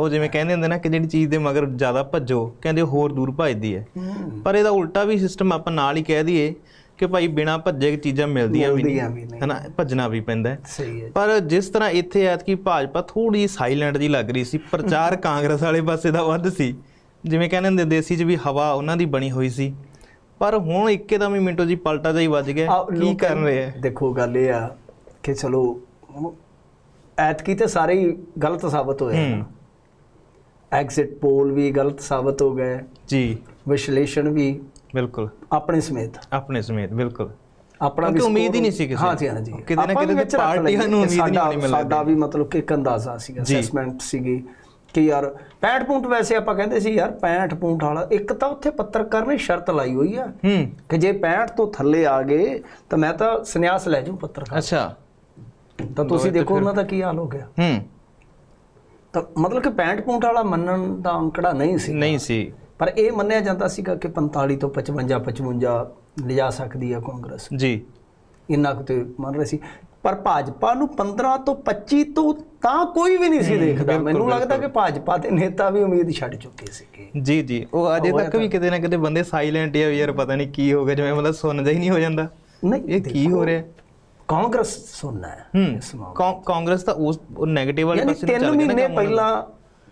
ਉਹ ਜਿਵੇਂ ਕਹਿੰਦੇ ਹੁੰਦੇ ਨਾ ਕਿ ਜਿਹੜੀ ਚੀਜ਼ ਦੇ ਮਗਰ ਜ਼ਿਆਦਾ ਭੱਜੋ ਕਹਿੰਦੇ ਹੋਰ ਦੂਰ ਭੱਜਦੀ ਹੈ। ਪਰ ਇਹਦਾ ਉਲਟਾ ਵੀ ਸਿਸਟਮ ਆਪਾਂ ਨਾਲ ਹੀ ਕਹਿ ਦਈਏ ਕਿ ਭਾਈ ਬਿਨਾ ਭੱਜੇ ਚੀਜ਼ਾਂ ਮਿਲਦੀਆਂ ਵੀ ਨਹੀਂ। ਹਨਾ ਭੱਜਣਾ ਵੀ ਪੈਂਦਾ ਹੈ। ਸਹੀ ਹੈ ਪਰ ਜਿਸ ਤਰ੍ਹਾਂ ਇੱਥੇ ਐਤਕੀ ਭਾਜਪਾ ਥੋੜੀ ਸਾਇਲੈਂਟ ਜੀ ਲੱਗ ਰਹੀ ਸੀ ਪ੍ਰਚਾਰ ਕਾਂਗਰਸ ਵਾਲੇ ਪਾਸੇ ਦਾ ਵੱਧ ਸੀ। ਜਿਵੇਂ ਕਹਿੰਦੇ ਹੁੰਦੇ ਦੇਸੀ 'ਚ ਵੀ ਹਵਾ ਉਹਨਾਂ ਦੀ ਬਣੀ ਹੋਈ ਸੀ। ਪਰ ਹੁਣ ਇੱਕਦਮ ਹੀ ਮਿੰਟੋ ਜੀ ਪਲਟਾ ਹੀ ਵੱਜ ਗਿਆ। ਕੀ ਕਰ ਰਹੇ ਆ? ਦੇਖੋ ਗੱਲ ਇਹ ਆ ਕਿ ਚਲੋ ਐਤਕੀ ਤੇ ਸਾਰੇ ਹੀ ਗਲਤ ਸਾਬਤ ਹੋਏ ਐਗਜ਼ਿਟ ਪੋਲ ਵੀ ਗਲਤ ਸਾਬਤ ਹੋ ਗਏ। ਜੀ। ਵਿਸ਼ਲੇਸ਼ਣ ਵੀ ਬਿਲਕੁਲ। ਆਪਣੇ ਸਮੇਤ। ਆਪਣੇ ਸਮੇਤ ਬਿਲਕੁਲ। ਆਪਣਾ score- ਉਮੀਦ ਹੀ ਨਹੀਂ ਸੀ ਕਿਸੇ ਕਿਤੇ ਨਾ ਆਪਾਂ ਵੀ ਕਿਤੇ ਵਿੱਚ ਰੱਖ ਪਾਰਟੀਆਂ ਨੂੰ ਉਮੀਦ ਨਹੀਂ ਲੱਗਦਾ। ਸਾਡਾ ਵੀ ਮਤਲਬ ਕਿ ਇੱਕ ਅੰਦਾਜ਼ਾ ਸੀਗਾ ਜੀ। ਅਸੈਸਮੈਂਟ ਸੀਗੀ ਕਿ ਯਾਰ 65 ਪੁਆਇੰਟ ਵੈਸੇ ਆਪਾਂ ਕਹਿੰਦੇ ਸੀ ਯਾਰ 65 ਪੁਆਇੰਟ ਵਾਲਾ ਇੱਕ ਤਾਂ ਉੱਥੇ ਪੱਤਰਕਾਰ ਨੇ ਸ਼ਰਤ ਲਾਈ ਹੋਈ ਆ ਹੂੰ। ਕਿ ਜੇ 65 ਤੋਂ ਥੱਲੇ ਆ ਗਏ ਤਾਂ ਮੈਂ ਤਾਂ ਸੰਨਿਆਸ ਲੈ ਜੂ ਪੱਤਰਕਾਰ। ਅੱਛਾ। ਤਾਂ ਤੁਸੀਂ ਦੇਖੋ ਉਹਨਾਂ ਦਾ ਕੀ ਹਾਲ ਹੋ ਗਿਆ। ਹੂੰ। ਤਾਂ ਮਤਲਬ ਕਿ 65 ਪੁਆਇੰਟ ਵਾਲਾ ਮੰਨਣ ਦਾ ਅੰਕੜਾ ਨਹੀਂ ਸੀ। ਨਹੀਂ ਸੀ। ਪਰ ਇਹ ਮੰਨਿਆ ਜਾਂਦਾ ਸੀਗਾ ਕਿ 45 ਤੋਂ 55 55 ਲਿਜਾ ਸਕਦੀ ਹੈ ਕਾਂਗਰਸ। ਜੀ। ਇੰਨਾ ਕੁ ਤੇ ਮੰਨ ਰਹੇ ਸੀ। ਪਰ ਭਾਜਪਾ ਨੂੰ 15 ਤੋਂ 25 ਤੋਂ ਤਾਂ ਕੋਈ ਵੀ ਨਹੀਂ ਸੀ ਦੇਖਦਾ। ਮੈਨੂੰ ਲੱਗਦਾ ਕਿ ਭਾਜਪਾ ਦੇ ਨੇਤਾ ਵੀ ਉਮੀਦ ਛੱਡ ਚੁੱਕੇ ਸੀਗੇ। ਜੀ ਜੀ। ਉਹ ਅਜੇ ਤੱਕ ਵੀ ਕਿਤੇ ਨਾ ਕਿਤੇ ਬੰਦੇ ਸਾਇਲੈਂਟ ਆ ਯਾਰ ਪਤਾ ਨਹੀਂ ਕੀ ਹੋ ਗਿਆ ਜਿਵੇਂ ਮਤਲਬ ਸੁਣਦਾ ਹੀ ਨਹੀਂ ਹੋ ਜਾਂਦਾ। ਨਹੀਂ ਇਹ ਕੀ ਹੋ ਰਿਹਾ? ਕਾਂਗਰਸ ਸੁਣਨਾ ਹੈ ਇਸ ਮਾਮਲੇ ਕਾਂਗਰਸ ਤਾਂ ਉਸ ਨੈਗੇਟਿਵ ਵਾਲੇ ਯਾਨੀ ਪਾਸੇ 3 ਚੱਲ ਗਿਆ ਨਾ ਮਹੀਨੇ। ਪਹਿਲਾਂ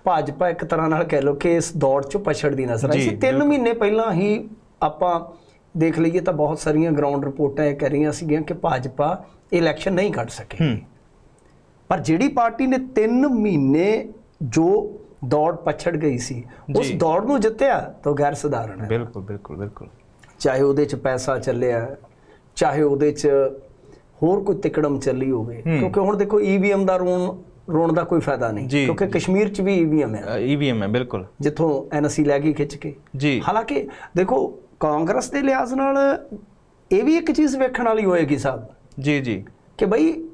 ਭਾਜਪਾ ਇੱਕ ਤਰ੍ਹਾਂ ਨਾਲ ਕਹਿ ਲਓ ਕਿ ਇਸ ਦੌੜ 'ਚ ਪਛੜਦੀ ਨਜ਼ਰ ਆਈ। ਸੀ 3 ਮਹੀਨੇ ਪਹਿਲਾਂ ਹੀ ਆਪਾਂ ਦੇਖ ਲਈਏ ਤਾਂ ਬਹੁਤ ਸਾਰੀਆਂ ਗਰਾਊਂਡ ਰਿਪੋਰਟਾਂ ਇਹ ਕਹਿ ਰਹੀਆਂ ਸੀਗੀਆਂ ਕਿ ਭਾਜਪਾ ਇਲੈਕਸ਼ਨ ਨਹੀਂ ਕੱਢ ਸਕੇ। ਪਰ ਜਿਹੜੀ ਪਾਰਟੀ ਨੇ 3 ਮਹੀਨੇ ਜੋ ਦੌੜ ਪਛੜ ਗਈ ਸੀ ਉਸ। ਦੌੜ ਨੂੰ ਜਿੱਤਿਆ ਤਾਂ ਗੈਰ ਸਧਾਰਨ ਹੈ। ਬਿਲਕੁਲ ਬਿਲਕੁਲ ਬਿਲਕੁਲ। ਚਾਹੇ ਉਹਦੇ 'ਚ ਪੈਸਾ ਚੱਲਿਆ ਚਾਹੇ ਉਹਦੇ 'ਚ ਹੋਰ ਕੋਈ ਤਿਕੜਮ ਚੱਲੀ ਹੋਵੇ ਕਿਉਂਕਿ ਹੁਣ ਦੇਖੋ ਈਵੀਐਮ ਦਾ ਰੋਣ ਰੋਣ ਦਾ ਕੋਈ ਫਾਇਦਾ ਨਹੀਂ ਕਿਉਂਕਿ ਕਸ਼ਮੀਰ 'ਚ ਵੀ ਈਵੀਐਮ ਹੈ। ਈਵੀਐਮ ਹੈ ਬਿਲਕੁਲ। ਜਿੱਥੋਂ ਐਨਸੀ ਲੈ ਗਈ ਖਿੱਚ ਕੇ। ਜੀ। ਹਾਲਾਂਕਿ ਦੇਖੋ ਕਾਂਗਰਸ ਦੇ ਲਿਹਾਜ਼ ਨਾਲ ਇਹ ਵੀ ਇੱਕ ਚੀਜ਼ ਵੇਖਣ ਵਾਲੀ ਹੋਏਗੀ ਸਾਹਿਬ। ਜੀ ਜੀ। ਕਿ ਬਈ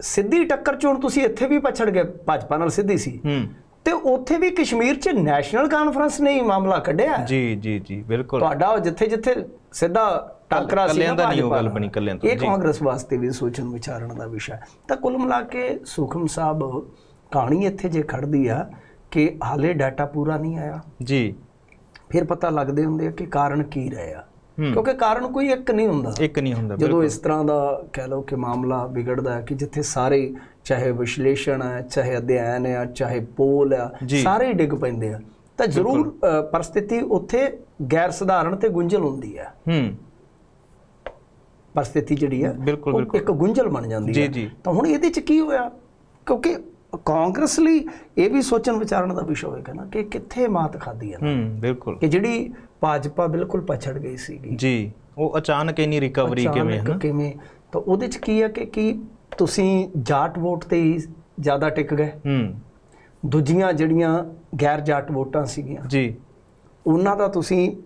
ਸਿੱਧੀ ਟੱਕਰ ਚ ਹੁਣ ਤੁਸੀਂ ਇੱਥੇ ਵੀ ਪਛੜ ਗਏ ਭਾਜਪਾ ਨਾਲ ਸਿੱਧੀ ਸੀ। ਹੂੰ। ਤੇ ਉੱਥੇ ਵੀ ਕਸ਼ਮੀਰ ਚ ਨੈਸ਼ਨਲ ਕਾਨਫਰੰਸ ਨੇ ਹੀ ਮਾਮਲਾ ਕੱਢਿਆ। ਜੀ ਜੀ ਜੀ ਬਿਲਕੁਲ। ਤੁਹਾਡਾ ਜਿੱਥੇ ਜਿੱਥੇ ਸਿੱਧਾ ਟੱਕਰਾ ਸੀ ਕੱਲਿਆਂ ਦਾ ਨਹੀਂ ਉਹ ਗੱਲ ਬਣੀ, ਕੱਲਿਆਂ ਤੋਂ, ਇਹ। ਕਾਂਗਰਸ ਵਾਸਤੇ ਵੀ ਸੋਚਣ ਵਿਚਾਰਨ ਦਾ ਵਿਸ਼ਾ ਹੈ। ਤਾਂ ਕੁੱਲ ਮਿਲਾ ਕੇ ਸੁਖਮ ਸਾਹਿਬ ਕਹਾਣੀ ਇੱਥੇ ਜੇ ਖੜਦੀ ਆ ਕਿ ਹਾਲੇ ਡਾਟਾ ਪੂਰਾ ਨਹੀਂ ਆਇਆ। ਜੀ। ਫਿਰ ਪਤਾ ਲੱਗਦੇ ਹੁੰਦੇ ਆ ਕਿ ਕਾਰਨ ਕੀ ਰਹੇ ਆ। ਹੂੰ। ਕਿਉਂਕਿ ਕਾਰਨ ਕੋਈ ਇੱਕ ਨਹੀਂ ਹੁੰਦਾ। ਇੱਕ ਨਹੀਂ ਹੁੰਦਾ ਜਦੋਂ ਇਸ ਤਰ੍ਹਾਂ ਦਾ ਕਹਿ ਲਓ ਕਿ ਮਾਮਲਾ ਵਿਗੜਦਾ ਹੈ ਕਿ ਜਿੱਥੇ ਸਾਰੇ ਚਾਹੇ ਵਿਸ਼ਲੇਸ਼ਣ ਹੈ ਚਾਹੇ ਅਧਿਐਨ ਹੈ ਚਾਹੇ ਪੋਲ ਆ ਜੀ। ਸਾਰੇ ਹੀ ਡਿੱਗ ਪੈਂਦੇ ਆ। ਤਾਂ ਜ਼ਰੂਰ ਪਰਿਸਥਿਤੀ ਉੱਥੇ ਗੈਰ ਸਧਾਰਨ ਤੇ ਗੁੰਝਲ ਹੁੰਦੀ ਹੈ। ਹੂੰ। ਪਰਿਸਥਿਤੀ ਜਿਹੜੀ ਹੈ ਬਿਲਕੁਲ, ਉਹ। ਇੱਕ ਗੁੰਝਲ ਬਣ ਜਾਂਦੀ ਹੈ। ਤਾਂ ਹੁਣ ਇਹਦੇ ਚ ਕੀ ਹੋਇਆ? ਕਿਉਂਕਿ ਕਾਂਗਰਸ ਲਈ ਇਹ ਵੀ ਸੋਚਣ ਵਿਚਾਰਨ ਦਾ ਵਿਸ਼ਾ ਹੋਏਗਾ ਨਾ ਕਿ ਕਿੱਥੇ ਮਾਤ ਖਾਦੀ ਹੈ ਹੂੰ ਬਿਲਕੁਲ। ਕਿ ਜਿਹੜੀ ਭਾਜਪਾ ਬਿਲਕੁਲ ਪਛੜ ਗਈ ਸੀਗੀ। ਜੀ ਉਹ ਅਚਾਨਕ ਇੰਨੀ ਰਿਕਵਰੀ ਕਿਵੇਂ ਹੈ ਕਿਵੇਂ? ਤਾਂ ਉਹਦੇ ਚ ਕੀ ਹੈ ਕਿ ਕੀ ਤੁਸੀਂ ਜਾਟ ਵੋਟ ਤੇ ਹੀ ਜ਼ਿਆਦਾ ਟਿਕ ਗਏ। ਹੂੰ। ਦੂਜੀਆਂ ਜਿਹੜੀਆਂ ਗੈਰ ਜਾਟ ਵੋਟਾਂ ਸੀਗੀਆਂ ਜੀ। ਉਹਨਾਂ ਦਾ ਤੁਸੀਂ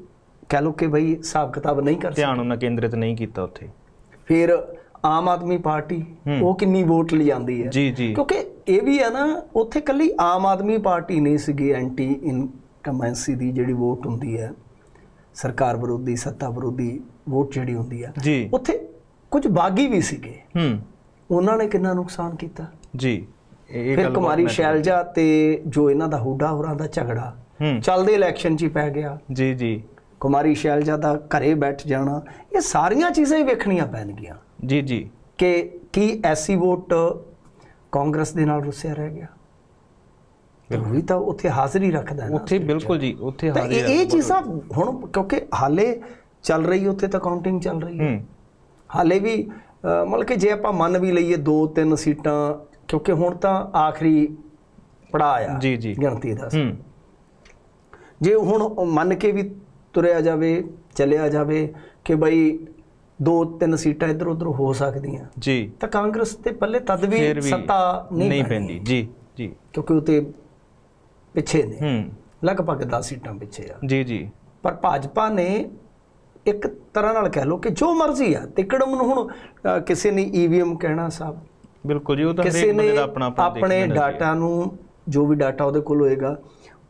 ਕਹਿ ਲਓ ਕਿ ਬਈ ਹਿਸਾਬ ਕਿਤਾਬ ਨਹੀਂ ਕਰ ਸਕਦੇ। ਧਿਆਨ ਉਹਨਾਂ ਕੇਂਦਰਿਤ ਨਹੀਂ ਕੀਤਾ ਉੱਥੇ। ਫਿਰ ਆਮ ਆਦਮੀ ਪਾਰਟੀ ਹੂੰ। ਉਹ ਕਿੰਨੀ ਵੋਟ ਲਿਆਂਦੀ ਹੈ? ਜੀ ਜੀ। ਕਿਉਂਕਿ ਇਹ ਵੀ ਹੈ ਨਾ ਉੱਥੇ ਕੱਲੀ ਆਮ ਆਦਮੀ ਪਾਰਟੀ ਨਹੀਂ ਸੀਗੀ ਐਂਟੀ ਇਨਕਮੈਂਸੀ ਦੀ ਜਿਹੜੀ ਵੋਟ ਹੁੰਦੀ ਹੈ ਸਰਕਾਰ ਵਿਰੋਧੀ ਸੱਤਾ ਵਿਰੋਧੀ ਵੋਟ ਜਿਹੜੀ ਹੁੰਦੀ ਹੈ। ਜੀ। ਉੱਥੇ ਕੁਝ ਬਾਗੀ ਵੀ ਸੀਗੇ। ਹੂੰ। ਉਹਨਾਂ ਨੇ ਕਿੰਨਾ ਨੁਕਸਾਨ ਕੀਤਾ? ਜੀ। ਇਹ ਗੱਲ ਕੁਮਾਰੀ ਸ਼ੈਲਜਾ ਤੇ ਜੋ ਇਹਨਾਂ ਦਾ ਹੁੱਡਾ ਹੋਰਾਂ ਦਾ ਝਗੜਾ ਹੂੰ। ਚੱਲਦੇ ਇਲੈਕਸ਼ਨ 'ਚ ਹੀ ਪੈ ਗਿਆ। ਜੀ ਜੀ। ਕੁਮਾਰੀ ਸ਼ੈਲਜਾ ਦਾ ਘਰੇ ਬੈਠ ਜਾਣਾ ਇਹ ਸਾਰੀਆਂ ਚੀਜ਼ਾਂ ਹੀ ਵੇਖਣੀਆਂ ਪੈਣਗੀਆਂ। ਜੀ ਜੀ। ਕਿ ਕੀ ਐਸੀ ਵੋਟ ਕਾਂਗਰਸ ਦੇ ਨਾਲ ਰੁੱਸਿਆ ਰਹਿ ਗਿਆ? ਉਹ ਵੀ ਤਾਂ ਉੱਥੇ ਹਾਜ਼ਰੀ ਰੱਖਦਾ ਨਾ। ਉੱਥੇ ਬਿਲਕੁਲ ਜੀ ਉੱਥੇ ਹਾਜ਼ਰੀ ਇਹ ਚੀਜ਼ਾਂ ਹੁਣ ਕਿਉਂਕਿ ਹਾਲੇ ਚੱਲ ਰਹੀ ਉੱਥੇ ਤਾਂ ਕਾਊਂਟਿੰਗ ਚੱਲ ਰਹੀ ਹੈ। ਹਾਲੇ ਵੀ ਮਤਲਬ ਕਿ ਜੇ ਆਪਾਂ ਮੰਨ ਵੀ ਲਈਏ ਦੋ ਤਿੰਨ ਸੀਟਾਂ ਕਿਉਂਕਿ ਹੁਣ ਤਾਂ ਆਖਰੀ ਪੜਾਅ ਆ ਜੀ ਜੀ। ਗਿਣਤੀ ਦਾ। ਜੇ ਹੁਣ ਮੰਨ ਕੇ ਵੀ ਤੁਰਿਆ ਜਾਵੇ ਚੱਲਿਆ ਜਾਵੇ ਕਿ ਬਈ ਦੋ ਤਿੰਨ ਸੀਟਾਂ ਇੱਧਰ ਉੱਧਰ ਹੋ ਸਕਦੀਆਂ। ਜੀ। ਤਾਂ ਕਾਂਗਰਸ ਤੇ ਪੱਲੇ ਤਦ ਵੀ ਸੱਤਾ ਨਹੀਂ ਪੈਂਦੀ। ਜੀ ਜੀ। ਕਿਉਂਕਿ ਉਹ ਤੇ ਪਿੱਛੇ ਨੇ। ਹੂੰ। ਲਗਭਗ 10 ਸੀਟਾਂ ਪਿੱਛੇ ਆ। ਜੀ ਜੀ। ਪਰ ਭਾਜਪਾ ਨੇ ਇੱਕ ਤਰ੍ਹਾਂ ਨਾਲ ਕਹਿ ਲਓ ਕਿ ਜੋ ਮਰਜ਼ੀ ਆ ਤਿਕੜਮ ਨੂੰ ਹੁਣ ਕਿਸੇ ਨੇ ਈਵੀਐਮ ਕਹਿਣਾ ਸਾਹਿਬ। ਬਿਲਕੁਲ ਜੀ ਉਹ ਤਾਂ ਹਰੇਕ ਬੰਦੇ ਦਾ ਆਪਣਾ ਆਪਣਾ। ਡਾਟਾ ਨੂੰ ਜੋ ਵੀ ਡਾਟਾ ਉਹਦੇ ਕੋਲ ਹੋਏਗਾ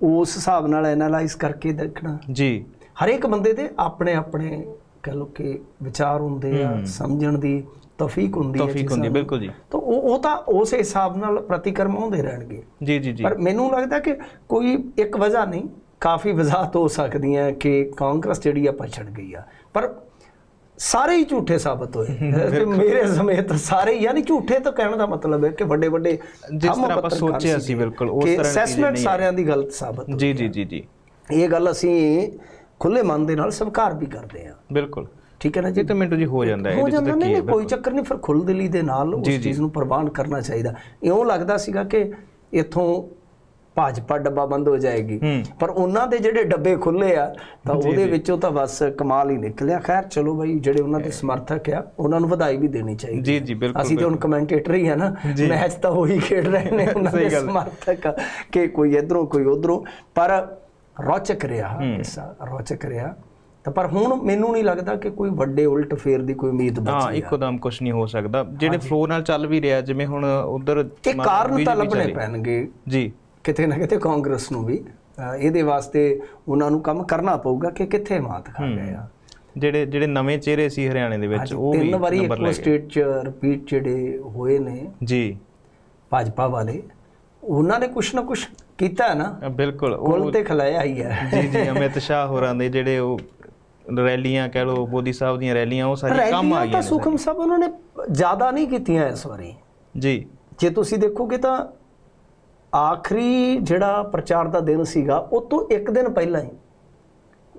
ਉਸ ਹਿਸਾਬ ਨਾਲ ਐਨਾਲਾਈਜ਼ ਕਰਕੇ ਦੇਖਣਾ। ਜੀ। ਹਰੇਕ ਬੰਦੇ ਦੇ ਆਪਣੇ ਆਪਣੇ ਕਹਿ ਲਓ ਕਿ ਵਿਚਾਰ ਹੁੰਦੇ ਆ ਸਮਝਣ ਦੀ ਤਫੀਕ ਹੁੰਦੀ ਹੈ ਤੌਫੀਕ ਹੁੰਦੀ ਬਿਲਕੁਲ ਜੀ। ਤਾਂ ਉਹ ਉਹ ਤਾਂ ਉਸ ਹਿਸਾਬ ਨਾਲ ਪ੍ਰਤੀਕਰਮ ਆਉਂਦੇ ਰਹਿਣਗੇ। ਜੀ ਜੀ ਜੀ। ਪਰ ਮੈਨੂੰ ਲੱਗਦਾ ਕਿ ਕੋਈ ਇੱਕ ਵਜ੍ਹਾ ਨਹੀਂ ਕਾਫੀ ਵਜ਼ਾਹਤ ਹੋ ਸਕਦੀਆਂ ਕਿ ਕਾਂਗਰਸ ਜਿਹੜੀ ਆ ਪਛੜ ਗਈ ਆ। ਪਰ ਸਾਰੇ ਹੀ ਝੂਠੇ ਸਾਬਤ ਹੋਏ। ਤੇ ਮੇਰੇ ਸਮੇਤ ਸਾਰੇ ਯਾਨੀ ਝੂਠੇ ਤਾਂ ਕਹਿਣ ਦਾ ਮਤਲਬ ਹੈ ਕਿ ਵੱਡੇ ਵੱਡੇ ਜਿਸ ਤਰ੍ਹਾਂ ਆਪਾਂ ਸੋਚਿਆ ਸੀ ਬਿਲਕੁਲ ਉਸ ਤਰ੍ਹਾਂ ਦੀ ਨਹੀਂ। ਸਾਰਿਆਂ ਦੀ ਗਲਤ ਸਾਬਤ। ਜੀ ਜੀ ਜੀ ਜੀ। ਇਹ ਗੱਲ ਅਸੀਂ ਖੁੱਲੇ ਮਨ ਦੇ ਨਾਲ ਸਵੀਕਾਰ ਵੀ ਕਰਦੇ ਹਾਂ ਬਿਲਕੁਲ। ਠੀਕ ਹੈ ਨਾ ਜੀ? ਤਾਂ ਮਿੰਟੂ ਜੀ ਹੋ ਜਾਂਦਾ ਹੈ ਹੋ ਜਾਂਦਾ ਨਹੀਂ ਕੋਈ ਚੱਕਰ ਨਹੀਂ ਫਿਰ ਖੁੱਲ ਦਿਲੀ ਦੇ ਨਾਲ ਉਸ ਚੀਜ਼ ਨੂੰ ਪ੍ਰਵਾਨ ਕਰਨਾ ਚਾਹੀਦਾ। ਇਉਂ ਲੱਗਦਾ ਸੀਗਾ ਕਿ ਇੱਥੋਂ ਭਾਜਪਾ ਡੱਬਾ ਬੰਦ ਹੋ ਜਾਏਗੀ। ਪਰ ਉਹਨਾਂ ਦੇ ਜਿਹੜੇ ਡੱਬੇ ਖੁੱਲੇ ਆ ਤਾਂ ਉਹਦੇ ਵਿੱਚੋਂ ਤਾਂ ਬਸ ਕਮਾਲ ਹੀ ਨਿਕਲਿਆ। ਖੈਰ ਚਲੋ ਬਾਈ ਜਿਹੜੇ ਉਹਨਾਂ ਦੇ ਸਮਰਥਕ ਆ ਉਹਨਾਂ ਨੂੰ ਵਧਾਈ ਵੀ ਦੇਣੀ ਚਾਹੀਦੀ ਜੀ ਜੀ ਬਿਲਕੁਲ ਅਸੀਂ ਤਾਂ ਹੁਣ ਕਮੈਂਟੇਟਰ ਹੀ ਆ ਨਾ ਮੈਚ ਤਾਂ ਉਹੀ ਖੇਡ ਰਹੇ ਨੇ ਉਹਨਾਂ ਦੇ ਸਮਰਥਕ ਕਿ ਕੋਈ ਇਧਰੋਂ ਕੋਈ ਉਧਰੋਂ। ਪਰ ਰੌਚਕ ਰਿਹਾ ਕਿੱਸਾ ਰੌਚਕ ਰਿਹਾ। ਤਾਂ ਪਰ ਹੁਣ ਮੈਨੂੰ ਨਹੀਂ ਲੱਗਦਾ ਕਿ ਕੋਈ ਵੱਡੇ ਉਲਟ ਫੇਰ ਦੀ ਕੋਈ ਉਮੀਦ ਹਾਂ ਬਚੀ ਇੱਕੋਦਮ ਕੁਝ ਨਹੀਂ ਹੋ ਸਕਦਾ। ਜਿਹੜੇ ਫਲੋ ਨਾਲ ਚੱਲ ਵੀ ਰਿਹਾ ਜਿਵੇਂ ਹੁਣ ਉਧਰ ਇਹ ਕਾਰਨ ਤਾਂ ਲੱਭਣੇ ਪੈਣਗੇ। ਜੀ। ਕਿਤੇ ਨਾ ਕਿਤੇ ਕਾਂਗਰਸ ਨੂੰ ਵੀ। ਇਹਦੇ ਵਾਸਤੇ ਉਹਨਾਂ ਨੂੰ ਕੰਮ ਕਰਨਾ ਪਊਗਾ ਕਿ ਕਿੱਥੇ ਮਾਤ ਖਾ ਗਏ ਆ। ਜਿਹੜੇ ਜਿਹੜੇ ਨਵੇਂ ਚਿਹਰੇ ਸੀ ਹਰਿਆਣੇ ਦੇ ਵਿੱਚ ਉਹ ਵੀ ਤਿੰਨ ਵਾਰੀ ਇੱਕੋ ਸਟੇਟ 'ਚ ਰਿਪੀਟ ਜਿਹੜੇ ਹੋਏ ਨੇ। ਜੀ। ਭਾਜਪਾ ਵਾਲੇ। ਉਹਨਾਂ ਨੇ ਕੁਛ ਨਾ ਕੁਛ ਕੀਤਾ ਨਾ। ਬਿਲਕੁਲ। ਉਹ ਤੇ ਖਲਾਇਆ ਹੀ ਹੈ। ਜੀ ਜੀ ਅਮਿਤ ਸ਼ਾਹ ਹੋਰਾਂ ਦੇ ਜਿਹੜੇ ਉਹ ਰੈਲੀਆਂ ਕਹਿ ਲੋ ਮੋਦੀ ਸਾਹਿਬ ਦੀਆਂ ਰੈਲੀਆਂ ਉਹ ਸਾਰੀਆਂ ਕੰਮ ਆ ਗਈਆਂ ਤਾਂ ਸੁਖਮ ਸਾਹਿਬ ਉਹਨਾਂ ਨੇ ਜ਼ਿਆਦਾ ਨਹੀਂ ਕੀਤੀਆਂ ਇਸ ਵਾਰੀ। ਜੀ। ਜੇ ਤੁਸੀਂ ਦੇਖੋਗੇ ਤਾਂ ਆਖਰੀ ਜਿਹੜਾ ਪ੍ਰਚਾਰ ਦਾ ਦਿਨ ਸੀਗਾ ਉਹ ਤੋਂ ਇੱਕ ਦਿਨ ਪਹਿਲਾਂ ਹੀ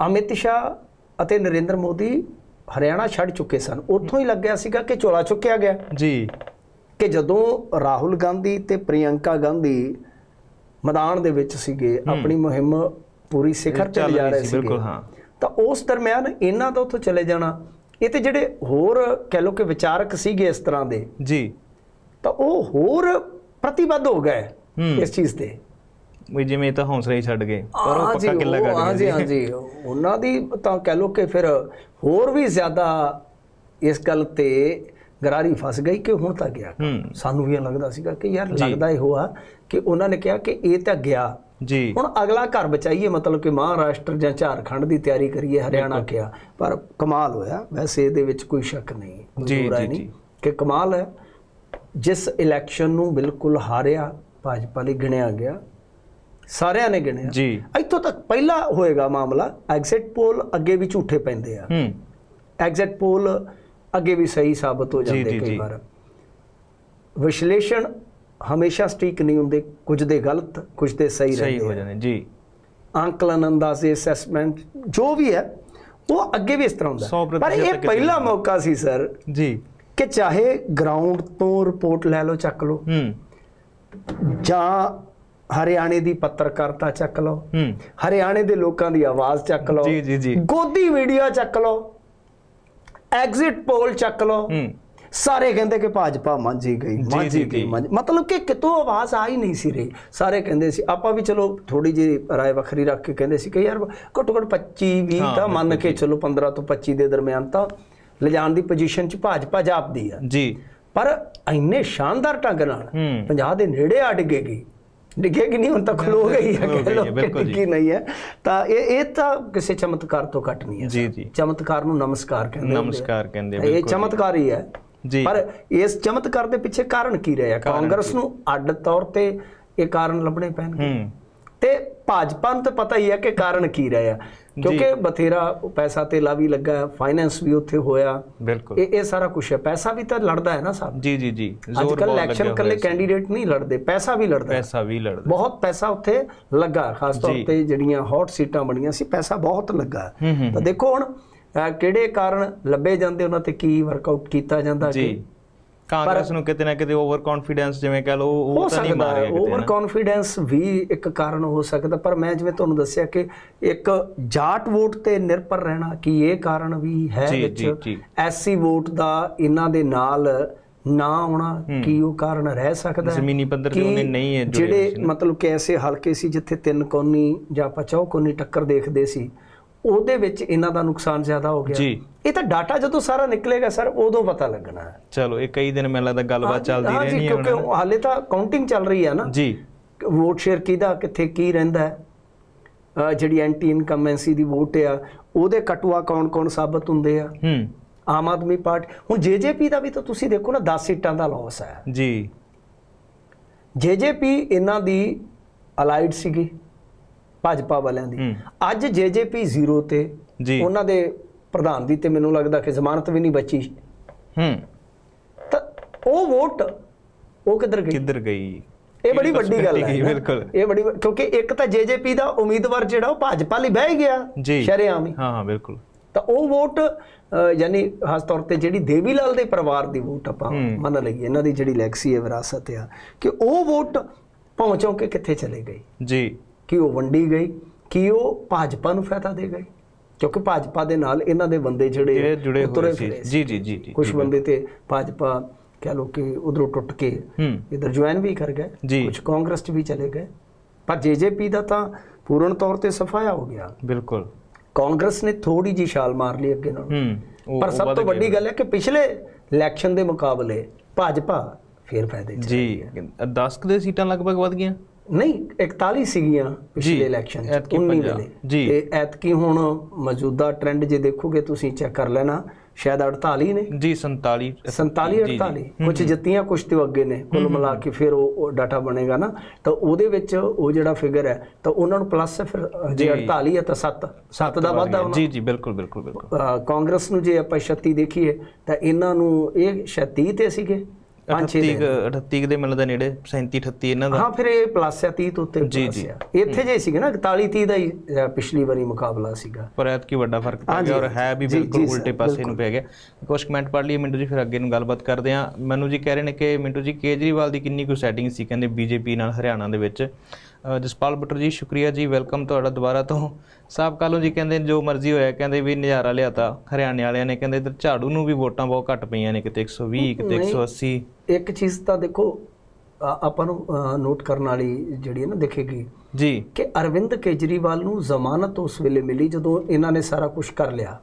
ਅਮਿਤ ਸ਼ਾਹ ਅਤੇ ਨਰਿੰਦਰ ਮੋਦੀ ਹਰਿਆਣਾ ਛੱਡ ਚੁੱਕੇ ਸਨ। ਉੱਥੋਂ ਹੀ ਲੱਗਿਆ ਸੀਗਾ ਕਿ ਝੋਲਾ ਚੁੱਕਿਆ ਗਿਆ। ਜੀ। ਕਿ ਜਦੋਂ ਰਾਹੁਲ ਗਾਂਧੀ ਤੇ ਪ੍ਰਿਯੰਕਾ ਗਾਂਧੀ ਮੈਦਾਨ ਦੇ ਵਿੱਚ ਸੀਗੇ ਆਪਣੀ ਮੁਹਿੰਮ ਪੂਰੀ ਸਿਖਰ ਤੇ ਚੱਲ ਲਿਜਾ ਰਹੀ ਸੀ, ਬਿਲਕੁਲ, ਹਾਂ। ਤਾਂ ਉਸ ਦਰਮਿਆਨ ਇਹਨਾਂ ਦਾ ਉੱਥੋਂ ਚਲੇ ਜਾਣਾ। ਇਹ ਤੇ ਜਿਹੜੇ ਹੋਰ ਕਹਿ ਲੋ ਕਿ ਵਿਚਾਰਕ ਸੀਗੇ ਇਸ ਤਰ੍ਹਾਂ ਦੇ ਜੀ। ਤਾਂ ਉਹ ਹੋਰ ਪ੍ਰਤੀਬੱਧ ਹੋ ਗਏ। ਇਸ ਚੀਜ਼ ਤੇ। ਵੀ ਜਿਵੇਂ ਤਾਂ ਹੌਸਲਾ ਹੀ ਛੱਡ ਗਏ ਪਰ ਉਹ ਹਾਂਜੀ, ਪੱਕਾ ਕਿੱਲਾ ਕੱਢ ਹਾਂਜੀ ਗਏ ਹਾਂਜੀ ਉਹਨਾਂ ਦੀ ਤਾਂ ਕਹਿ ਲੋ ਕਿ ਫਿਰ ਹੋਰ ਵੀ ਜ਼ਿਆਦਾ ਇਸ ਗੱਲ ਤੇ ਗਰਾਰੀ ਫਸ ਗਈ ਕਿ ਹੁਣ ਤਾਂ ਗਿਆ ਸਾਨੂੰ ਵੀ ਇਹ ਲੱਗਦਾ ਸੀਗਾ ਕਿ ਯਾਰ ਲੱਗਦਾ ਇਹੋ ਆ ਕਿ ਉਹਨਾਂ ਨੇ ਕਿਹਾ ਕਿ ਇਹ ਤਾਂ ਗਿਆ। ਜੀ। ਹੁਣ ਅਗਲਾ ਘਰ ਬਚਾਈਏ ਮਤਲਬ ਕਿ ਮਹਾਰਾਸ਼ਟਰ ਜਾਂ ਝਾਰਖੰਡ ਦੀ ਤਿਆਰੀ ਕਰੀਏ ਹਰਿਆਣਾ ਕਿਹਾ ਪਰ ਕਮਾਲ ਹੋਇਆ। ਵੈਸੇ ਇਹਦੇ ਵਿੱਚ ਕੋਈ ਸ਼ੱਕ ਨਹੀਂ ਜੀ, ਜੀ। ਕਿ ਕਮਾਲ ਹੈ। ਜਿਸ ਇਲੈਕਸ਼ਨ ਨੂੰ ਬਿਲਕੁਲ ਹਾਰਿਆ ਭਾਜਪਾ ਲਈ ਗਿਣਿਆ ਗਿਆ। ਸਾਰਿਆਂ ਨੇ ਗਿਣਿਆ। ਜੀ। ਇੱਥੋਂ ਤੱਕ ਪਹਿਲਾ ਹੋਏਗਾ ਮਾਮਲਾ ਐਗਜ਼ਿਟ ਪੋਲ ਅੱਗੇ ਵੀ ਝੂਠੇ ਪੈਂਦੇ ਆ। ਹੂੰ। ਐਗਜ਼ਿਟ ਪੋਲ ਅੱਗੇ ਵੀ ਸਹੀ ਸਾਬਤ ਹੋ ਜਾਂਦੇ ਕਈ। ਵਾਰ। ਵਿਸ਼ਲੇਸ਼ਣ ਹਮੇਸ਼ਾ ਸਟੀਕ ਨਹੀਂ ਹੁੰਦੇ ਕੁਝ ਦੇ ਗਲਤ ਕੁਝ ਦੇ ਸਹੀ ਸਹੀ ਰਹਿੰਦੇ ਹੋ ਆ। ਜਾਂਦੇ ਜੀ। ਅੰਕਲਨ ਅੰਦਾਜ਼ੇ ਅਸੈਸਮੈਂਟ ਜੋ ਵੀ ਹੈ ਉਹ ਅੱਗੇ ਵੀ ਇਸ ਤਰ੍ਹਾਂ ਹੁੰਦਾ। ਹੈ। ਪਰ ਇਹ ਪਹਿਲਾ ਮੌਕਾ ਸੀ ਸਰ ਜੀ। ਕਿ ਚਾਹੇ ਗਰਾਊਂਡ ਤੋਂ ਰਿਪੋਰਟ ਲੈ ਲਓ ਚੱਕ ਲਓ। ਹੂੰ। ਜਾਂ ਹਰਿਆਣੇ ਦੀ ਪੱਤਰਕਾਰਤਾ ਚੱਕ ਲਓ। ਹੂੰ। ਹਰਿਆਣੇ ਦੇ ਲੋਕਾਂ ਦੀ ਆਵਾਜ਼ ਚੱਕ ਲਓ। ਜੀ ਜੀ ਜੀ। ਗੋਦੀ ਮੀਡੀਆ ਚੱਕ ਲਓ। ਐਗਜ਼ਿਟ ਪੋਲ ਚੱਕ ਲਓ। ਸਾਰੇ ਕਹਿੰਦੇ ਕਿ ਭਾਜਪਾ ਮੰਝੀ ਗਈ ਮੰਝੀ ਗਈ ਮਤਲਬ ਕਿ ਕਿਤੋਂ ਆਵਾਜ਼ ਆ ਹੀ ਨਹੀਂ ਸੀ ਰਹੀ। ਸਾਰੇ ਕਹਿੰਦੇ ਸੀ ਆਪਾਂ ਵੀ ਚਲੋ ਥੋੜੀ ਜਿਹੀ ਰਾਏ ਵੱਖਰੀ ਰੱਖ ਕੇ ਕਹਿੰਦੇ ਸੀ ਕਿ ਯਾਰ ਘੱਟੋ ਘੱਟ 25 20 ਹਾਂ, ਤਾਂ ਮੰਨ ਕੇ ਚਲੋ 15 ਤੋਂ 25 ਦੇ ਦਰਮਿਆਨ ਤਾਂ ਲਿਜਾਣ ਦੀ ਪੋਜੀਸ਼ਨ 'ਚ ਭਾਜਪਾ ਜਾਪਦੀ ਆ। ਜੀ। ਪਰ ਇੰਨੇ ਸ਼ਾਨਦਾਰ ਢੰਗ ਨਾਲ ਹੂੰ। 50 ਦੇ ਨੇੜੇ ਆ ਡਿੱਗੇਗੀ ਡਿੱਗੇਗੀ ਨਹੀਂ? ਹੁਣ ਤਾਂ ਖਲੋ ਗਈ ਹੈ ਖਲੋ ਗਈ ਹੈ, ਬਿਲਕੁਲ ਜੀ। ਨਹੀਂ ਹੈ ਤਾਂ ਇਹ ਇਹ ਤਾਂ ਕਿਸੇ ਚਮਤਕਾਰ ਤੋਂ ਘੱਟ ਨਹੀਂ ਹੈ ਜੀ ਜੀ। ਚਮਤਕਾਰ ਨੂੰ ਨਮਸਕਾਰ ਕਹਿੰਦੇ। ਨਮਸਕਾਰ ਕਹਿੰਦੇ ਆ, ਇਹ ਬਿਲਕੁਲ ਚਮਤਕਾਰ ਹੀ ਹੈ ਜੀ। ਪਰ ਇਸ ਚਮਤਕਾਰ ਦੇ ਪਿੱਛੇ ਕਾਰਨ ਕੀ ਰਿਹਾ ਕਾਂਗਰਸ ਨੂੰ ਅੱਡ ਤੌਰ ਤੇ ਇਹ ਕਾਰਨ ਲੱਭਣੇ ਪੈਣਗੇ। ਤੇ ਭਾਜਪਾ ਨੂੰ ਤਾਂ ਪਤਾ ਹੀ ਹੈ ਕਿ ਕਾਰਨ ਕੀ ਰਿਹਾ ਕਿਉਂਕਿ ਬਥੇਰਾ ਪੈਸਾ ਤੇਲਾ ਵੀ ਲੱਗਾ ਫਾਈਨੈਂਸ ਵੀ ਉੱਥੇ ਹੋਇਆ। ਬਿਲਕੁਲ। ਇਹ ਇਹ ਸਾਰਾ ਕੁਝ ਹੈ। ਪੈਸਾ ਵੀ ਤਾਂ ਲੜਦਾ ਹੈ ਨਾ ਸਾਹਿਬ ਜੀ ਜੀ ਜੀ। ਅੱਜ ਕੱਲ ਇਲੈਕਸ਼ਨ ਕੱਲੇ। ਕੈਂਡੀਡੇਟ ਨਹੀਂ ਲੜਦੇ ਪੈਸਾ ਵੀ ਲੜਦਾ। ਪੈਸਾ ਵੀ ਲੜਦਾ ਬਹੁਤ ਪੈਸਾ ਉੱਥੇ ਲੱਗਾ ਖਾਸ ਤੌਰ। ਤੇ ਜਿਹੜੀਆਂ ਹੌਟ ਸੀਟਾਂ ਬਣੀਆਂ ਸੀ ਪੈਸਾ ਬਹੁਤ ਲੱਗਾ। ਤਾਂ ਦੇਖੋ ਹੁਣ ਕਿਹੜੇ ਕਾਰਨ ਲੱਭੇ ਜਾਂਦੇ ਉਹਨਾਂ ਤੇ ਕੀ ਵਰਕਆਊਟ ਕੀਤਾ ਜਾਂਦਾ ਜੀ। ਕਾਂਗਰਸ ਨੂੰ ਕਿਤੇ ਨਾ ਕਿਤੇ ਓਵਰ ਕੌਨਫੀਡੈਂਸ ਜਿਵੇਂ ਕਹ ਲਓ ਉਹ ਤਾਂ ਨਹੀਂ ਮਾਰਿਆ ਕਿਤੇ ਓਵਰ। ਕੌਨਫੀਡੈਂਸ ਵੀ ਇੱਕ ਕਾਰਨ ਹੋ ਸਕਦਾ ਪਰ ਮੈਂ ਜਿਵੇਂ ਤੁਹਾਨੂੰ ਦੱਸਿਆ ਕਿ ਇੱਕ ਜਾਟ ਵੋਟ ਤੇ ਨਿਰਭਰ ਰਹਿਣਾ ਕਿ ਇਹ ਕਾਰਨ ਵੀ ਹੈ ਵਿੱਚ। ਐਸਸੀ ਵੋਟ ਦਾ ਇਹਨਾਂ ਦੇ ਨਾਲ ਨਾ ਆਉਣਾ ਕੀ ਉਹ ਕਾਰਨ ਰਹਿ ਸਕਦਾ ਹੈ ਜ਼ਮੀਨੀ ਪੱਧਰ ਤੇ ਉਹਨੇ ਨਹੀਂ ਹੈ ਜਿਹੜੇ। ਮਤਲਬ ਕਿ ਐਸੇ ਹਲਕੇ ਸੀ ਜਿੱਥੇ ਤਿੰਨ ਕੋਨੀ ਜਾਂ ਆਪਾਂ ਚੌ ਕੋਨੀ ਟੱਕਰ ਦੇਖਦੇ ਸੀ ਉਹਦੇ ਵਿੱਚ ਇਹਨਾਂ ਦਾ ਨੁਕਸਾਨ ਜ਼ਿਆਦਾ ਹੋ ਗਿਆ। ਜੀ। ਇਹ ਤਾਂ ਡਾਟਾ ਜਦੋਂ ਸਾਰਾ ਨਿਕਲੇਗਾ ਸਰ ਉਦੋਂ ਪਤਾ ਲੱਗਣਾ ਹੈ। ਚਲੋ ਇਹ ਕਈ ਦਿਨ ਮੈਨੂੰ ਲੱਗਦਾ ਗੱਲਬਾਤ ਚੱਲਦੀ ਰਹਿਣੀ ਹੈ ਕਿਉਂਕਿ ਹਾਲੇ ਤਾਂ ਕਾਊਂਟਿੰਗ ਚੱਲ ਰਹੀ ਹੈ ਨਾ। ਜੀ। ਵੋਟ ਸ਼ੇਅਰ ਕਿਹਦਾ ਕਿੱਥੇ ਕੀ ਰਹਿੰਦਾ ਹੈ। ਜਿਹੜੀ ਐਂਟੀ ਇਨਕਮੈਂਸੀ ਦੀ ਵੋਟ ਆ ਉਹਦੇ ਕਟੂਆ ਕੌਣ-ਕੌਣ ਸਾਬਤ ਹੁੰਦੇ ਆ। ਹੂੰ। ਆਮ ਆਦਮੀ ਪਾਰਟੀ ਹੁਣ ਜੇਜੇਪੀ ਦਾ ਵੀ ਤਾਂ ਤੁਸੀਂ ਦੇਖੋ ਨਾ 10 ਸੀਟਾਂ ਦਾ ਲਾਸ ਹੈ। ਜੀ। ਜੇਜੇਪੀ ਇਹਨਾਂ ਦੀ ਅਲਾਈਡ ਸੀਗੀ। ਭਾਜਪਾ ਵਾਲਿਆਂ ਦੀ। ਅੱਜ ਜੇਜੇਪੀ ਜ਼ੀਰੋ ਤੇ ਜੀ। ਉਹਨਾਂ ਦੇ ਪ੍ਰਧਾਨ ਦੀ ਤੇ ਮੈਨੂੰ ਲੱਗਦਾ ਕਿ ਜ਼ਮਾਨਤ ਵੀ ਨਹੀਂ ਬਚੀ। ਹੂੰ। ਤਾਂ ਉਹ ਵੋਟ ਉਹ ਕਿੱਧਰ ਗਈ? ਕਿੱਧਰ ਗਈ? ਇਹ ਬੜੀ ਵੱਡੀ ਗੱਲ ਹੈ। ਬਿਲਕੁਲ। ਇਹ ਬੜੀ ਕਿਉਂਕਿ ਇੱਕ ਤਾਂ ਜੇਜੇਪੀ ਦਾ ਉਮੀਦਵਾਰ ਜਿਹੜਾ ਉਹ ਭਾਜਪਾ ਲਈ ਬਹਿ ਗਿਆ ਸ਼ਰੇਆਮ ਹੀ। ਹਾਂ ਹਾਂ ਬਿਲਕੁਲ। ਤਾਂ ਉਹ ਵੋਟ ਯਾਨੀ ਖਾਸ ਤੌਰ ਤੇ ਜਿਹੜੀ ਦੇਵੀ ਲਾਲ ਦੇ ਪਰਿਵਾਰ ਦੀ ਵੋਟ ਆਪਾਂ। ਮੰਨ ਲਈਏ ਇਹਨਾਂ ਦੀ ਜਿਹੜੀ ਲੈਗਸੀ ਹੈ ਵਿਰਾਸਤ ਆ ਕਿ ਉਹ ਵੋਟ ਪਹੁੰਚੋਂ ਕੇ ਕਿੱਥੇ ਚਲੇ ਗਈ ਜੀ। ਕਿ ਉਹ ਵੰਡੀ ਗਈ ਕਿ ਉਹ ਭਾਜਪਾ ਨੂੰ ਫਾਇਦਾ ਦੇ ਗਈ। ਕਿਉਂਕਿ ਭਾਜਪਾ ਦੇ ਨਾਲ ਇਹਨਾਂ ਦੇ ਬੰਦੇ ਜਿਹੜੇ ਜੁੜੇ ਹੋਏ ਸੀ। ਜੀ ਜੀ ਜੀ ਕੁਝ ਬੰਦੇ ਤੇ ਭਾਜਪਾ ਕਹਿ ਲੋ ਕਿ ਉਧਰੋਂ ਟੁੱਟ ਕੇ ਇਧਰ ਜੁਆਇਨ ਵੀ ਕਰ ਗਏ। ਕੁਝ ਕਾਂਗਰਸ 'ਚ ਵੀ ਚਲੇ ਗਏ। ਪਰ ਜੇਜੇਪੀ ਦਾ ਤਾਂ ਪੂਰਨ ਤੌਰ ਤੇ ਸਫਾਇਆ ਹੋ ਗਿਆ। ਬਿਲਕੁਲ। ਕਾਂਗਰਸ ਨੇ ਥੋੜੀ ਜੀ ਛਾਲ ਮਾਰ ਲਈ ਅੱਗੇ ਨਾਲ। ਪਰ ਸਭ ਤੋਂ। ਵੱਡੀ ਗੱਲ ਹੈ ਕਿ ਪਿਛਲੇ ਇਲੈਕਸ਼ਨ ਦੇ ਮੁਕਾਬਲੇ ਭਾਜਪਾ ਫੇਰ ਫਾਇਦੇ 'ਚ ਜੀ 10 ਦੇ ਸੀਟਾਂ ਲਗਭਗ ਵੱਧ ਗਈਆਂ। ਨਹੀਂ 41 ਸੀਗੀਆਂ ਪਿਛਲੇ ਇਲੈਕਸ਼ਨ ਚ ਐਤਕੀ 19 ਪੰਜਾਹ, ਵੇਲੇ। ਤੇ ਐਤਕੀ ਹੁਣ ਮੌਜੂਦਾ ਟ੍ਰੈਂਡ ਜੇ ਦੇਖੋਗੇ ਤੁਸੀਂ ਚੈੱਕ ਕਰ ਲੈਣਾ ਸ਼ਾਇਦ 48 ਨੇ। ਜੀ 47 47 ਜੀ, ਜੀ। 48 ਕੁਝ ਜਿੱਤੀਆਂ ਕੁਝ ਤੇ ਅੱਗੇ ਨੇ। ਕੁੱਲ ਮਿਲਾ ਕੇ ਫਿਰ ਉਹ ਡਾਟਾ ਬਣੇਗਾ ਨਾ। ਤਾਂ ਉਹਦੇ ਵਿੱਚ ਉਹ ਜਿਹੜਾ ਫਿਗਰ ਹੈ ਤਾਂ ਉਹਨਾਂ ਨੂੰ ਪਲੱਸ ਫਿਰ ਜੇ ਜੀ। 48 ਹੈ ਤਾਂ 7 7 ਦਾ ਵਾਧਾ ਜੀ ਜੀ ਬਿਲਕੁਲ ਬਿਲਕੁਲ ਬਿਲਕੁਲ। ਕਾਂਗਰਸ ਨੂੰ ਜੇ ਆਪਾਂ 36 ਦੇਖੀਏ ਤਾਂ ਇਹਨਾਂ ਨੂੰ ਇਹ 36 ਤੇ ਸੀਗੇ। 5-6 38 ਕੁ- 38 ਕੁ ਦੇ ਮਿਲਦਾ ਨੇੜੇ 37 38 ਇਹਨਾਂ ਦਾ। ਹਾਂ ਫਿਰ ਇਹ ਪਲੱਸ ਆ 30 ਤੋਂ ਉੱਤੇ ਜੀ, ਜੀ। ਆ ਇੱਥੇ ਜੇ ਸੀਗੇ ਨਾ 41 30 ਦਾ ਪਿਛਲੀ ਵਾਰੀ ਮੁਕਾਬਲਾ ਸੀਗਾ। ਪਰ ਐਤ ਕੀ ਵੱਡਾ ਫ਼ਰਕ ਪੈ ਗਿਆ ਔਰ ਹੈ ਵੀ ਬਿਲਕੁਲ ਉਲਟੇ ਪਾਸੇ ਨੂੰ ਪੈ ਗਿਆ। ਕੁਝ ਕਮੈਂਟ ਪੜ੍ਹ ਲਈਏ ਮਿੰਟੂ ਜੀ ਫਿਰ ਅੱਗੇ ਨੂੰ ਗੱਲਬਾਤ ਕਰਦੇ ਹਾਂ। ਮੈਨੂੰ ਜੀ ਕਹਿ ਰਹੇ ਨੇ ਕਿ ਮਿੰਟੂ ਜੀ ਕੇਜਰੀਵਾਲ ਦੀ ਕਿੰਨੀ ਕੁ ਸੈਟਿੰਗ ਸੀ? ਕਹਿੰਦੇ ਬੀਜੇਪੀ ਨਾਲ ਹਰਿਆਣਾ ਦੇ ਵਿੱਚ। ਜਸਪਾਲ ਬਟਰ ਜੀ ਸ਼ੁਕਰੀਆ ਜੀ ਵੈਲਕਮ ਤੁਹਾਡਾ ਦੁਬਾਰਾ ਤੋਂ। ਸਾਬਕਾ ਨੂੰ ਜੀ ਕਹਿੰਦੇ ਜੋ ਮਰਜ਼ੀ ਹੋਇਆ ਕਹਿੰਦੇ ਵੀ ਨਜ਼ਾਰਾ ਲਿਆਤਾ ਹਰਿਆਣੇ ਵਾਲਿਆਂ ਨੇ ਕਹਿੰਦੇ ਇਧਰ ਝਾੜੂ ਨੂੰ ਵੀ ਵੋਟਾਂ ਬਹੁਤ ਘੱਟ ਪਈਆਂ ਨੇ ਕਿਤੇ 120 ਕਿਤੇ ਨਹੀਂ। 180 ਇੱਕ ਚੀਜ਼ ਤਾਂ ਦੇਖੋ ਆਪਾਂ ਨੂੰ ਨੋਟ ਕਰਨ ਵਾਲੀ ਜਿਹੜੀ ਹੈ ਨਾ ਦੇਖੇਗੀ ਜੀ। ਕਿ ਅਰਵਿੰਦ ਕੇਜਰੀਵਾਲ ਨੂੰ ਜ਼ਮਾਨਤ ਉਸ ਵੇਲੇ ਮਿਲੀ ਜਦੋਂ ਇਹਨਾਂ ਨੇ ਸਾਰਾ ਕੁਝ ਕਰ ਲਿਆ।